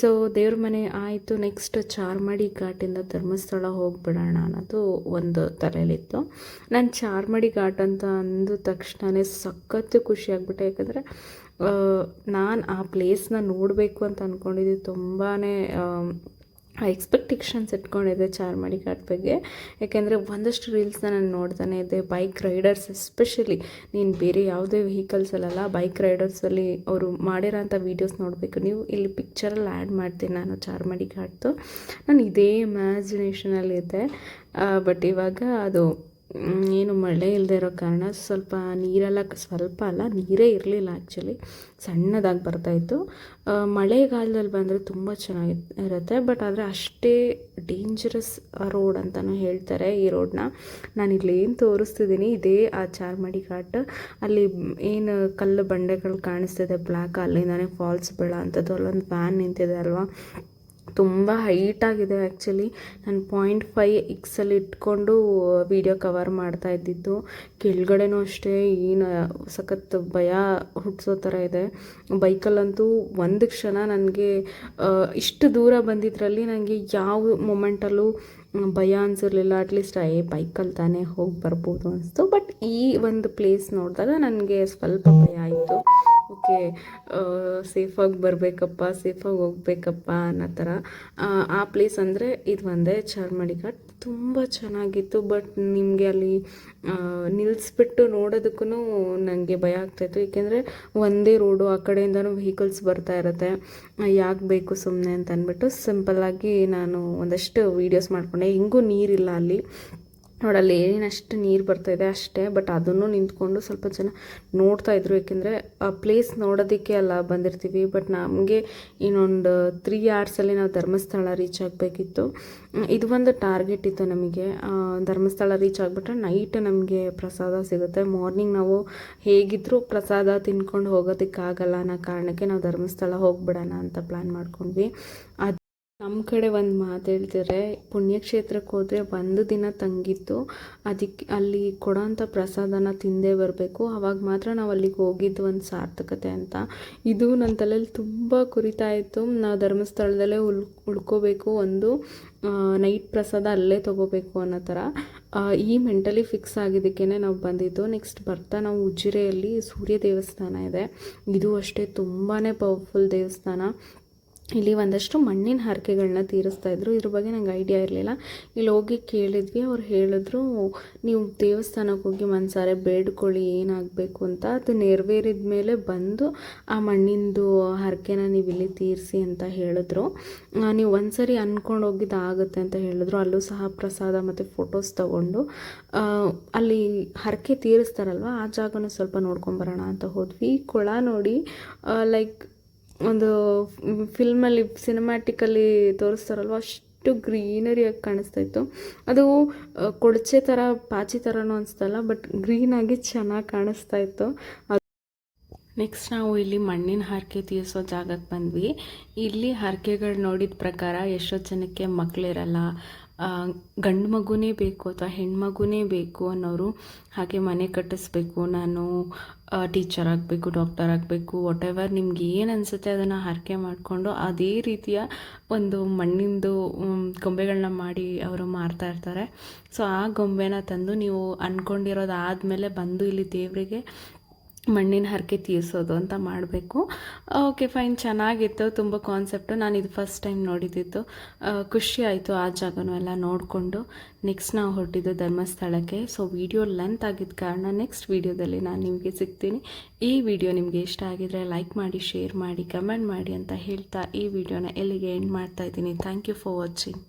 ಸೊ ದೇವ್ರ ಮನೆ ಆಯಿತು. ನೆಕ್ಸ್ಟ್ ಚಾರ್ಮಾಡಿ ಘಾಟಿಂದ ಧರ್ಮಸ್ಥಳ ಹೋಗ್ಬಿಡೋಣ ಅನ್ನೋದು ಒಂದು ತಲೆಯಲ್ಲಿತ್ತು ನಾನು ಚಾರ್ಮಡಿ ಘಾಟ್ ಅಂತ ಅಂದ ತಕ್ಷಣವೇ ಸಖತ್ತು ಖುಷಿ ಆಗ್ಬಿಟ್ಟೆ. ಯಾಕಂದರೆ ನಾನು ಆ ಪ್ಲೇಸ್ನ ನೋಡಬೇಕು ಅಂತ ಅಂದ್ಕೊಂಡಿದ್ದೆ ತುಂಬಾ ಎಕ್ಸ್ಪೆಕ್ಟೇಷನ್ಸ್ ಇಟ್ಕೊಂಡಿದ್ದೆ ಚಾರ್ಮಾಡಿ ಘಾಟ್ ಬಗ್ಗೆ. ಯಾಕೆಂದರೆ, ಒಂದಷ್ಟು ರೀಲ್ಸ್ನ ನಾನು ನೋಡ್ತಾನೆ ಇದ್ದೆ. ಬೈಕ್ ರೈಡರ್ಸ್ ಎಸ್ಪೆಷಲಿ ನೀನು ಬೇರೆ ಯಾವುದೇ ವೆಹಿಕಲ್ಸಲ್ಲ ಬೈಕ್ ರೈಡರ್ಸಲ್ಲಿ ಅವರು ಮಾಡಿರೋಂಥ ವೀಡಿಯೋಸ್ ನೋಡಬೇಕು. ನೀವು ಇಲ್ಲಿ ಪಿಕ್ಚರಲ್ಲಿ ಆ್ಯಡ್ ಮಾಡ್ತೀನಿ ನಾನು ಚಾರ್ಮಡಿ ಘಾಟ್ದು. ನಾನು ಇದೇ ಇಮ್ಯಾಜಿನೇಷನಲ್ಲಿದ್ದೆ ಬಟ್ ಇವಾಗ ಅದು ಏನು ಮಳೆ ಇಲ್ಲದೆ ಇರೋ ಕಾರಣ ಸ್ವಲ್ಪ ನೀರೆಲ್ಲ ಸ್ವಲ್ಪ ಅಲ್ಲ, ನೀರೇ ಇರಲಿಲ್ಲ ಆ್ಯಕ್ಚುಲಿ ಸಣ್ಣದಾಗಿ ಬರ್ತಾಯಿತ್ತು ಮಳೆಗಾಲದಲ್ಲಿ ಬಂದರೆ ತುಂಬ ಚೆನ್ನಾಗಿ ಇರುತ್ತೆ ಬಟ್ ಆದರೆ ಅಷ್ಟೇ ಡೇಂಜರಸ್ ರೋಡ್ ಅಂತಲೂ ಹೇಳ್ತಾರೆ ಈ ರೋಡ್ನ ನಾನು ಇಲ್ಲಿ ಏನು ತೋರಿಸ್ತಿದ್ದೀನಿ ಇದೇ ಆ ಚಾರ್ಮಡಿ ಘಾಟ್. ಅಲ್ಲಿ ಏನು ಕಲ್ಲು ಬಂಡೆಗಳು ಕಾಣಿಸ್ತಿದೆ ಬ್ಲ್ಯಾಕ್ ಅಲ್ಲಿಂದಾನೆ ಫಾಲ್ಸ್ ಬೀಳೋ ಅಂಥದ್ದು, ಅಲ್ಲೊಂದು ವ್ಯಾನ್ ನಿಂತಿದೆ ಅಲ್ವಾ? ತುಂಬ ಹೈಟಾಗಿದೆ ಆ್ಯಕ್ಚುಲಿ ನಾನು ಪಾಯಿಂಟ್ ಫೈ ಎಕ್ಸಲ್ಲಿ ಇಟ್ಕೊಂಡು ವಿಡಿಯೋ ಕವರ್ ಮಾಡ್ತಾ ಇದ್ದಿದ್ದು. ಕೆಳಗಡೆನೂ ಅಷ್ಟೇ, ಏನು ಸಖತ್ ಭಯ ಹುಟ್ಟಿಸೋ ಥರ ಇದೆ. ಬೈಕಲ್ಲಂತೂ ಒಂದು ಕ್ಷಣ ನನಗೆ ಇಷ್ಟು ದೂರ ಬಂದಿದ್ರಲ್ಲಿ ನನಗೆ ಯಾವ ಮೊಮೆಂಟಲ್ಲೂ ಭಯ ಅನಿಸಿರ್ಲಿಲ್ಲ ಅಟ್ಲೀಸ್ಟ್ ಏ ಬೈಕಲ್ಲಿ ತಾನೇ ಹೋಗಿ ಬರ್ಬೋದು ಅನಿಸ್ತು. ಬಟ್ ಈ ಒಂದು ಪ್ಲೇಸ್ ನೋಡಿದಾಗ ನನಗೆ ಸ್ವಲ್ಪ ಭಯ ಆಯಿತು. ಓಕೆ ಸೇಫಾಗಿ ಬರಬೇಕಪ್ಪ ಸೇಫಾಗಿ ಹೋಗ್ಬೇಕಪ್ಪ ಅನ್ನೋ ಥರ. ಆ, ಪ್ಲೇಸ್ ಅಂದರೆ ಇದು ಒಂದೇ ಚಾರ್ಮಡಿ ಘಾಟ್. ತುಂಬ ಚೆನ್ನಾಗಿತ್ತು ಬಟ್ ನಿಮಗೆ ಅಲ್ಲಿ ನಿಲ್ಲಿಸ್ಬಿಟ್ಟು ನೋಡೋದಕ್ಕೂ ನನಗೆ ಭಯ ಆಗ್ತಾಯಿತ್ತು ಏಕೆಂದರೆ ಒಂದೇ ರೋಡು ಆ ಕಡೆಯಿಂದನೂ ವೆಹಿಕಲ್ಸ್ ಬರ್ತಾ ಇರುತ್ತೆ. ಯಾಕೆ ಬೇಕು ಸುಮ್ಮನೆ ಅಂತ ಅಂದ್ಬಿಟ್ಟು ಸಿಂಪಲ್ಲಾಗಿ ನಾನು ಒಂದಷ್ಟು ವೀಡಿಯೋಸ್ ಮಾಡಿಕೊಂಡೆ. ಹೆಂಗೂ ನೀರಿಲ್ಲ ಅಲ್ಲಿ. ನೋಡಲ್ಲಿ ಏನಷ್ಟು ನೀರು ಬರ್ತಾ ಇದೆ ಅಷ್ಟೇ ಬಟ್ ಅದನ್ನು ನಿಂತ್ಕೊಂಡು ಸ್ವಲ್ಪ ಜನ ನೋಡ್ತಾ ಇದ್ರು. ಏಕೆಂದರೆ ಆ ಪ್ಲೇಸ್ ನೋಡೋದಕ್ಕೆ ಅಲ್ಲ ಬಂದಿರ್ತೀವಿ ಬಟ್ ನಮಗೆ ಇನ್ನೊಂದು ತ್ರೀ ಅವರ್ಸಲ್ಲಿ ನಾವು ಧರ್ಮಸ್ಥಳ ರೀಚ್ ಆಗಬೇಕಿತ್ತು. ಇದು ಒಂದು ಟಾರ್ಗೆಟ್ ಇತ್ತು ನಮಗೆ. ಧರ್ಮಸ್ಥಳ ರೀಚ್ ಆಗಿಬಿಟ್ರೆ ನೈಟ್ ನಮಗೆ ಪ್ರಸಾದ ಸಿಗುತ್ತೆ. ಮಾರ್ನಿಂಗ್ ನಾವು ಹೇಗಿದ್ದರೂ ಪ್ರಸಾದ ತಿನ್ಕೊಂಡು ಹೋಗೋದಕ್ಕಾಗಲ್ಲ ಅನ್ನೋ ಕಾರಣಕ್ಕೆ ನಾವು ಧರ್ಮಸ್ಥಳ ಹೋಗ್ಬಿಡೋಣ ಅಂತ ಪ್ಲ್ಯಾನ್ ಮಾಡ್ಕೊಂಡ್ವಿ. ಅದು ನಮ್ಮ ಕಡೆ ಒಂದು ಮಾತು ಹೇಳ್ತಾರೆ ಪುಣ್ಯಕ್ಷೇತ್ರಕ್ಕೆ ಹೋದರೆ ಒಂದು ದಿನ ತಂಗಿತ್ತು ಅದಕ್ಕೆ ಅಲ್ಲಿ ಕೊಡೋಂಥ ಪ್ರಸಾದನ ತಿಂದೇ ಬರಬೇಕು. ಆವಾಗ ಮಾತ್ರ ನಾವು ಅಲ್ಲಿಗೆ ಹೋಗಿದ್ದು ಒಂದು ಸಾರ್ಥಕತೆ ಅಂತ. ಇದು ನನ್ನ ತಲೆಯಲ್ಲಿ ತುಂಬ ಕುರಿತಾ ಇತ್ತು. ನಾವು ಧರ್ಮಸ್ಥಳದಲ್ಲೇ ಉಳ್, ಉಳ್ಕೋಬೇಕು. ಒಂದು ನೈಟ್ ಪ್ರಸಾದ ಅಲ್ಲೇ ತೊಗೋಬೇಕು ಅನ್ನೋ ಥರ. ಈ ಮೆಂಟಲಿ ಫಿಕ್ಸ್ ಆಗಿದ್ದಕ್ಕೇ ನಾವು ಬಂದಿದ್ದು. ನೆಕ್ಸ್ಟ್ ಬರ್ತಾ ನಾವು ಉಜಿರೆಯಲ್ಲಿ ಸೂರ್ಯ ದೇವಸ್ಥಾನ ಇದೆ. ಇದು ಅಷ್ಟೇ ತುಂಬಾ ಪವರ್ಫುಲ್ ದೇವಸ್ಥಾನ. ಇಲ್ಲಿ ಒಂದಷ್ಟು ಮಣ್ಣಿನ ಹರಕೆಗಳನ್ನ ತೀರಿಸ್ತಾ ಇದ್ರು. ಇದ್ರ ಬಗ್ಗೆ ನಂಗೆ ಐಡಿಯಾ ಇರಲಿಲ್ಲ. ಇಲ್ಲಿ ಹೋಗಿ ಕೇಳಿದ್ವಿ. ಅವ್ರು ಹೇಳಿದ್ರು, ನೀವು ದೇವಸ್ಥಾನಕ್ಕೆ ಹೋಗಿ ಮನ್ಸಾರೆ ಬೇಡ್ಕೊಳ್ಳಿ, ಏನಾಗಬೇಕು ಅಂತ. ಅದು ನೆರವೇರಿದ ಮೇಲೆ ಬಂದು ಆ ಮಣ್ಣಿಂದು ಹರಕೆನ ನೀವು ಇಲ್ಲಿ ತೀರಿಸಿ ಅಂತ ಹೇಳಿದ್ರು. ನೀವು ಒಂದ್ಸರಿ ಅಂದ್ಕೊಂಡು ಹೋಗಿದ್ದು ಆಗುತ್ತೆ ಅಂತ ಹೇಳಿದ್ರು. ಅಲ್ಲೂ ಸಹ ಪ್ರಸಾದ ಮತ್ತು ಫೋಟೋಸ್ ತಗೊಂಡು. ಅಲ್ಲಿ ಹರಕೆ ತೀರಿಸ್ತಾರಲ್ವ, ಆ ಜಾಗನೂ ಸ್ವಲ್ಪ ನೋಡ್ಕೊಂಬರೋಣ ಅಂತ ಹೋದ್ವಿ. ಕೊಳ ನೋಡಿ ಲೈಕ್ ಒಂದು ಫಿಲ್ಮಲ್ಲಿ ಸಿನಿಮ್ಯಾಟಿಕಲ್ಲಿ ತೋರಿಸ್ತಾರಲ್ವ, ಅಷ್ಟು ಗ್ರೀನರಿಯಾಗಿ ಕಾಣಿಸ್ತಾ ಇತ್ತು. ಅದು ಕೊಡಚೆ ಥರ ಪಾಚಿ ಥರನೂ ಅನಿಸ್ತಲ್ಲ ಬಟ್ ಗ್ರೀನಾಗಿ ಚೆನ್ನಾಗಿ ಕಾಣಿಸ್ತಾ ಇತ್ತು. ನೆಕ್ಸ್ಟ್ ನಾವು ಇಲ್ಲಿ ಮಣ್ಣಿನ ಹರಕೆ ತೀರಿಸೋ ಜಾಗಕ್ಕೆ ಬಂದ್ವಿ. ಇಲ್ಲಿ ಹರಕೆಗಳು ನೋಡಿದ ಪ್ರಕಾರ ಎಷ್ಟೋ ಜನಕ್ಕೆ ಮಕ್ಕಳಿರಲ್ಲ ಗಂಡು ಮಗುನೇ ಬೇಕು ಅಥವಾ ಹೆಣ್ಮಗುನೇ ಬೇಕು ಅನ್ನೋರು ಹಾಗೆ ಮನೆ ಕಟ್ಟಿಸ್ಬೇಕು, ನಾನು ಟೀಚರ್ ಆಗಬೇಕು ಡಾಕ್ಟರ್ ಆಗಬೇಕು ವಾಟ್ ಎವರ್ ನಿಮ್ಗೆ ಏನು ಅನಿಸುತ್ತೆ ಅದನ್ನು ಹರಕೆ ಮಾಡಿಕೊಂಡು ಅದೇ ರೀತಿಯ ಒಂದು ಮಣ್ಣಿಂದು ಗೊಂಬೆಗಳನ್ನ ಮಾಡಿ ಅವರು ಮಾರ್ತಾ ಇರ್ತಾರೆ. ಸೊ ಆ ಗೊಂಬೆನ ತಂದು ನೀವು ಅಂದ್ಕೊಂಡಿರೋದು ಆದಮೇಲೆ ಬಂದು ಇಲ್ಲಿ ದೇವರಿಗೆ ಮಣ್ಣಿನ ಹರಕೆ ತೀರಿಸೋದು ಅಂತ ಮಾಡಬೇಕು. ಓಕೆ ಫೈನ್ ಚೆನ್ನಾಗಿತ್ತು. ತುಂಬ ಕಾನ್ಸೆಪ್ಟು ನಾನು ಇದು ಫಸ್ಟ್ ಟೈಮ್ ನೋಡಿದ್ದಿತ್ತು ಖುಷಿ ಆಯಿತು ಆ ಜಾಗನೂ ಎಲ್ಲ ನೋಡಿಕೊಂಡು. ನೆಕ್ಸ್ಟ್ ನಾವು ಹೊರಟಿದ್ದು ಧರ್ಮಸ್ಥಳಕ್ಕೆ. ಸೊ ವಿಡಿಯೋ ಲೆಂತ್ ಆಗಿದ್ದ ಕಾರಣ ನೆಕ್ಸ್ಟ್ ವಿಡಿಯೋದಲ್ಲಿ ನಾನು ನಿಮಗೆ ಸಿಗ್ತೀನಿ. ಈ ವಿಡಿಯೋ ನಿಮಗೆ ಇಷ್ಟ ಆಗಿದರೆ ಲೈಕ್ ಮಾಡಿ ಶೇರ್ ಮಾಡಿ ಕಮೆಂಟ್ ಮಾಡಿ ಅಂತ ಹೇಳ್ತಾ ಈ ವಿಡಿಯೋನ ಎಲ್ಲಿಗೆ ಎಂಡ್ ಮಾಡ್ತಾ ಇದ್ದೀನಿ. Thank you for watching